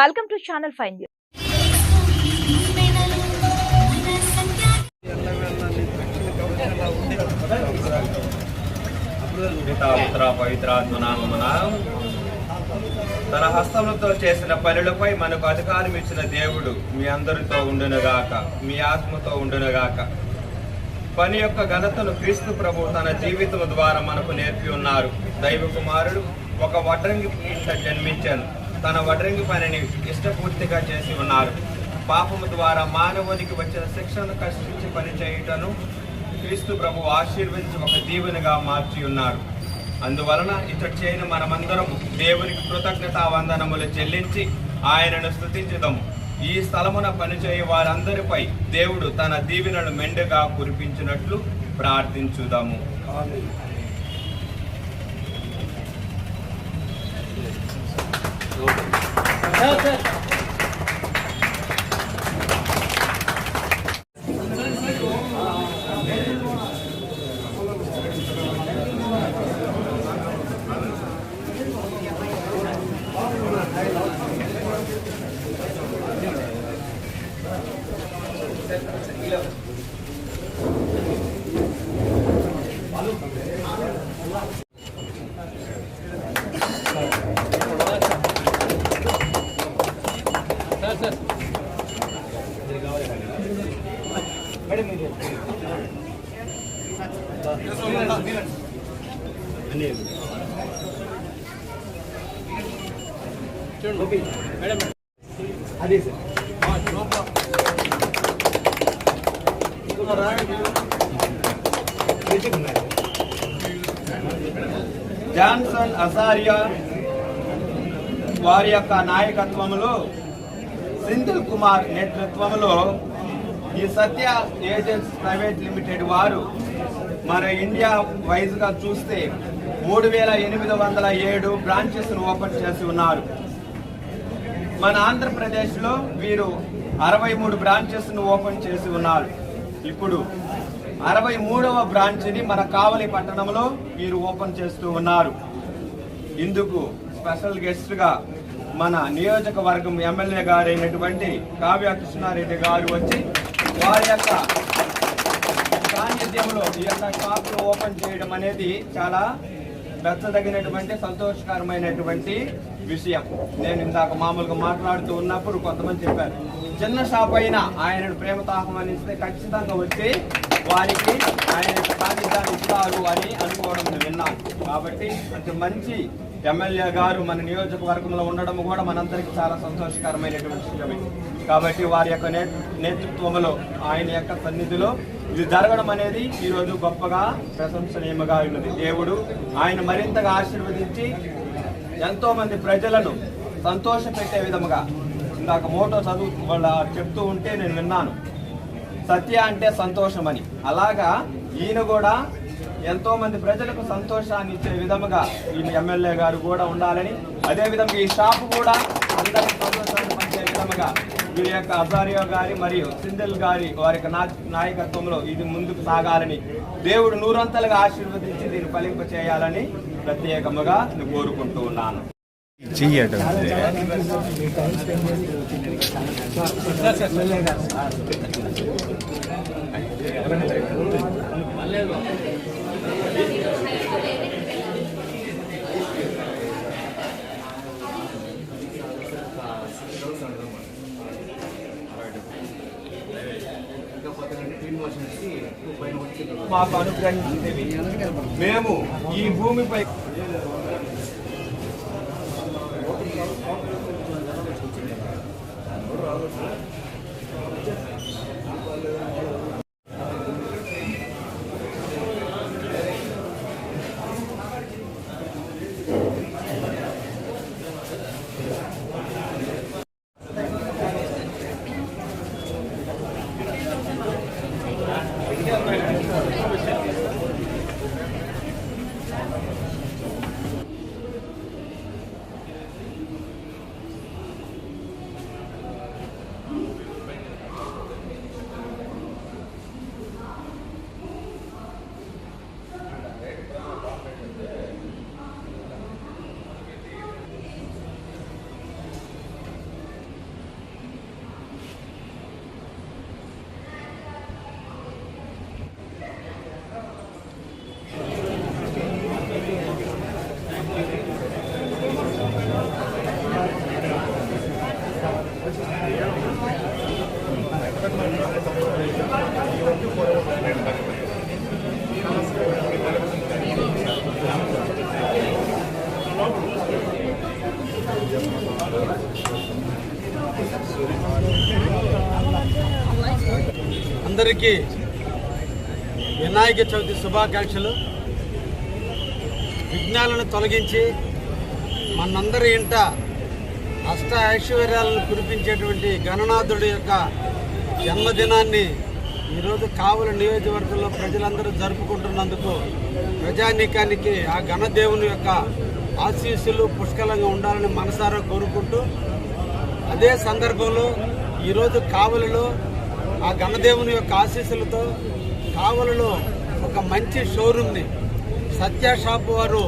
Welcome to channel fine news తన హస్తములతో చేసిన పనులపై మనకు అధికారం ఇచ్చిన దేవుడు మీ అందరితో ఉండునుగాక మీ ఆత్మతో ఉండునుగాక. పని యొక్క ఘనతను క్రీస్తు ప్రభు తన జీవితం ద్వారా మనకు నేర్పి ఉన్నారు. దైవ కుమారుడు ఒక వడ్రంగి జన్మించాను. తన వడ్రంగి పనిని ఇష్టపూర్తిగా చేసి ఉన్నారు. పాపము ద్వారా మానవునికి వచ్చిన శిక్షను కష్టించి పనిచేయుటను క్రీస్తు ప్రభు ఆశీర్వదించి ఒక దీవెనగా మార్చి ఉన్నారు. అందువలన ఇతడు చేయని మనమందరం దేవునికి కృతజ్ఞతా వందనములు చెల్లించి ఆయనను స్తుతించుదాము. ఈ స్థలమున పనిచేయ వారందరిపై దేవుడు తన దీవెనలు మెండుగా కురిపించినట్లు ప్రార్థించుదాము. 对。జాన్సన్ అసారియా వారి యొక్క నాయకత్వంలో సింధుల్ కుమార్ నేతృత్వంలో ఈ సత్య ఏజెన్స్ ప్రైవేట్ లిమిటెడ్ వారు మన ఇండియా వైజ్గా చూస్తే మూడు వేల ఎనిమిది వందల ఏడు బ్రాంచెస్ను ఓపెన్ చేసి ఉన్నారు. మన ఆంధ్రప్రదేశ్లో వీరు అరవై మూడు బ్రాంచెస్ను ఓపెన్ చేసి ఉన్నారు. ఇప్పుడు అరవై మూడవ బ్రాంచ్ని మన కావలి పట్టణంలో వీరు ఓపెన్ చేస్తూ ఉన్నారు. ఇందుకు స్పెషల్ గెస్ట్గా మన నియోజకవర్గం ఎమ్మెల్యే గారైనటువంటి కావ్య కృష్ణారెడ్డి గారు వచ్చి వారి యొక్క సాన్నిధ్యంలో ఈ యొక్క షాప్ ఓపెన్ చేయడం అనేది చాలా మెచ్చదగినటువంటి సంతోషకరమైనటువంటి విషయం. నేను ఇందాక మామూలుగా మాట్లాడుతూ ఉన్నప్పుడు కొంతమంది చెప్పారు చిన్న షాప్ అయినా ఆయనను ప్రేమతో ఆహ్వానిస్తే ఖచ్చితంగా వచ్చి వారికి ఆయన యొక్క ఇస్తారు అని అనుకోవడం నేను విన్నాను కాబట్టి అతి మంచి ఎమ్మెల్యే గారు మన నియోజకవర్గంలో ఉండడం కూడా మనందరికీ చాలా సంతోషకరమైనటువంటి విషయమే. కాబట్టి వారి యొక్క నే- నేతృత్వంలో ఆయన యొక్క సన్నిధిలో ఇది జరగడం అనేది ఈరోజు గొప్పగా ప్రశంసనీయముగా ఉన్నది. దేవుడు ఆయన మరింతగా ఆశీర్వదించి ఎంతో మంది ప్రజలను సంతోష పెట్టే విధముగా ఇందాక మోటో చదువు వాళ్ళ చెప్తూ ఉంటే నేను విన్నాను. సత్య అంటే సంతోషం అని అలాగా ఈయన కూడా ఎంతో మంది ప్రజలకు సంతోషాన్ని ఇచ్చే విధముగా ఈ ఎమ్మెల్యే గారు కూడా ఉండాలని. అదే విధంగా ఈ షాప్ కూడా అందరికి సంతోషాన్ని పంచే విధముగా వీరి యొక్క అజారియో గారి మరియు సింధల్ గారి వారి యొక్క నా- నాయకత్వంలో ఇది ముందుకు సాగాలని దేవుడు నూరంతలుగా ఆశీర్వదించి దీన్ని ఫలింప చేయాలని ప్రత్యేకముగా నేను కోరుకుంటూ ఉన్నాను. చెయ్యటం. మాకు అనుగ్రహించేవి మేము ఈ భూమిపై అందరికీ వినాయక చవితి శుభాకాంక్షలు. విఘ్నాలను తొలగించి మనందరి ఇంట అష్ట ఐశ్వర్యాలను కురిపించేటువంటి గణనాథుడి యొక్క జన్మదినాన్ని ఈరోజు కావల నియోజకవర్గంలో ప్రజలందరూ జరుపుకుంటున్నందుకు ప్రజానీకానికి ఆ గణదేవుని యొక్క ఆశీస్సులు పుష్కలంగా ఉండాలని మనసారా కోరుకుంటూ అదే సందర్భంలో ఈరోజు కావలిలో ఆ గణదేవుని యొక్క ఆశీస్సులతో కావలలో ఒక మంచి షోరూమ్ని సత్య షాప్ వారు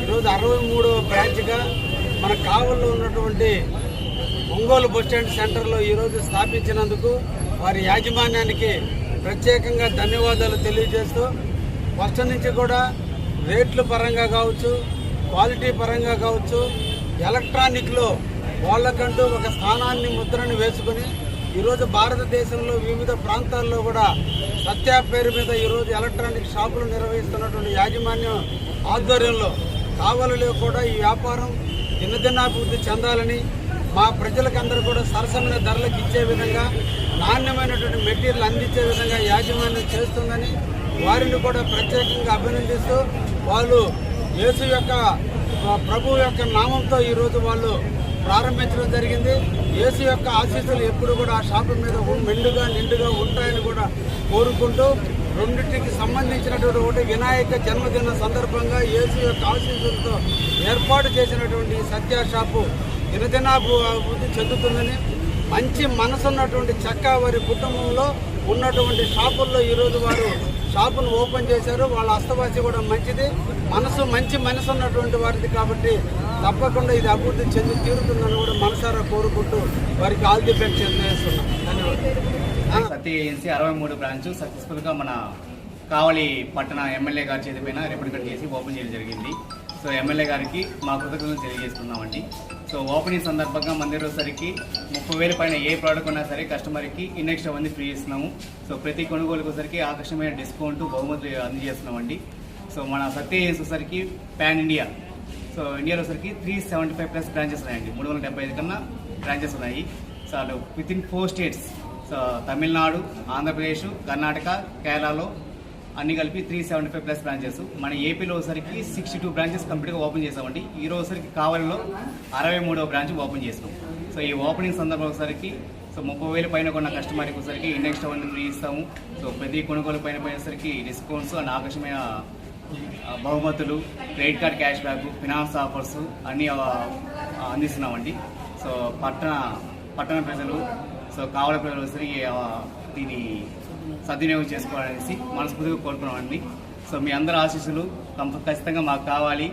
ఈరోజు అరవై మూడవ బ్రాంచ్గా మన కావలిలో ఉన్నటువంటి ఒంగోలు బస్టాండ్ సెంటర్లో ఈరోజు స్థాపించినందుకు వారి యాజమాన్యానికి ప్రత్యేకంగా ధన్యవాదాలు తెలియజేస్తూ ఫస్ట్ నుంచి కూడా రేట్ల పరంగా కావచ్చు క్వాలిటీ పరంగా కావచ్చు ఎలక్ట్రానిక్లో వాళ్ళకంటూ ఒక స్థానాన్ని ముద్రను వేసుకుని ఈరోజు భారతదేశంలో వివిధ ప్రాంతాల్లో కూడా సత్యా పేరు మీద ఈరోజు ఎలక్ట్రానిక్ షాపులు నిర్వహిస్తున్నటువంటి యాజమాన్యం ఆధ్వర్యంలో కావలిలో కూడా ఈ వ్యాపారం దినదినాభివృద్ధి చెందాలని మా ప్రజలకందరూ కూడా సరసమైన ధరలకు ఇచ్చే విధంగా నాణ్యమైనటువంటి మెటీరియల్ అందించే విధంగా యాజమాన్యం చేస్తుందని వారిని కూడా ప్రత్యేకంగా అభినందిస్తూ వాళ్ళు యేసు యొక్క ప్రభు యొక్క నామంతో ఈరోజు వాళ్ళు ప్రారంభించడం జరిగింది. ఏసీ యొక్క ఆశీస్సులు ఎప్పుడు కూడా ఆ షాపు మీద మెండుగా నిండుగా ఉంటాయని కూడా కోరుకుంటూ రెండింటికి సంబంధించినటువంటి ఒకటి వినాయక జన్మదిన సందర్భంగా ఏసీ యొక్క ఆశీస్సులతో ఏర్పాటు చేసినటువంటి సత్య షాపు దినదినాభి అభివృద్ధి చెందుతుందని మంచి మనసు ఉన్నటువంటి చక్క వారి కుటుంబంలో ఉన్నటువంటి షాపుల్లో ఈరోజు వారు షాపును ఓపెన్ చేశారు. వాళ్ళ అస్తవాసి కూడా మంచిది. మనసు మంచి మనసు ఉన్నటువంటి వారిది కాబట్టి తప్పకుండా ఇది అభివృద్ధి చెంది తీరుతుందని కూడా మనసారా కోరుకుంటూ వారికి ఆల్ ది బెస్ట్ చేస్తున్నాం. ధన్యవాదాలు. ఏజెన్సీ అరవై మూడు బ్రాంచ్ సక్సెస్ఫుల్గా మన కావలి పట్టణ ఎమ్మెల్యే గారి చేతిపైన రిపోర్ట్ రిప్రజెంట్ చేసి ఓపెన్ చేయడం జరిగింది. సో ఎమ్మెల్యే గారికి మా కృతజ్ఞతలు తెలియజేస్తున్నామండి. సో ఓపెనింగ్ సందర్భంగా మన దగ్గర ముప్పై వేల పైన ఏ ప్రోడక్ట్ ఉన్నా సరే కస్టమర్కి ఇండక్షన్ అవన్నీ ఫ్రీ ఇస్తున్నాము సో ప్రతి కొనుగోలుకు వచ్చరికి ఆకర్షణమైన డిస్కౌంట్ బహుమతులు అందజేస్తున్నామండి. సో మన సత్య చేసేసరికి ప్యాన్ పాన్ ఇండియా సో ఇండియాలో వచ్చరికి three seventy five plus branches ఉన్నాయండి. మూడు వందల డెబ్బై ఐదు కన్నా బ్రాంచెస్ ఉన్నాయి. So with in four states so Tamil Nadu Andhra Pradesh Karnataka కేరళలో అన్ని కలిపి three seventy five plus branches మన ఏపీలో ఒకసారికి సిక్స్టీ టూ బ్రాంచెస్ కంప్లీట్గా ఓపెన్ చేసామండి. ఈ రోజు కావలిలో అరవై మూడవ బ్రాంచ్ ఓపెన్ చేసాం సో ఈ ఓపెనింగ్ సందర్భం ఒకసారికి సో ముప్పై వేల పైన కొన్న కస్టమర్కి ఒకసారికి ఇండెక్స్ అవన్నీ ఫ్రీ ఇస్తాము. సో ప్రతి కొనుగోలు పైన పోయేసరికి డిస్కౌంట్స్ అండ్ ఆకర్షమైన బహుమతులు credit card cash back finance offers అన్నీ అందిస్తున్నామండి. సో పట్టణ పట్టణ ప్రజలు సో కావల ప్రజలు ఒకసారి దీని సద్వినియోగం చేసుకోవాలనేసి మనస్ఫూర్తిగా కోరుకున్నామండి. సో మీ అందరి ఆశీస్సులు ఖచ్చితంగా మాకు కావాలి.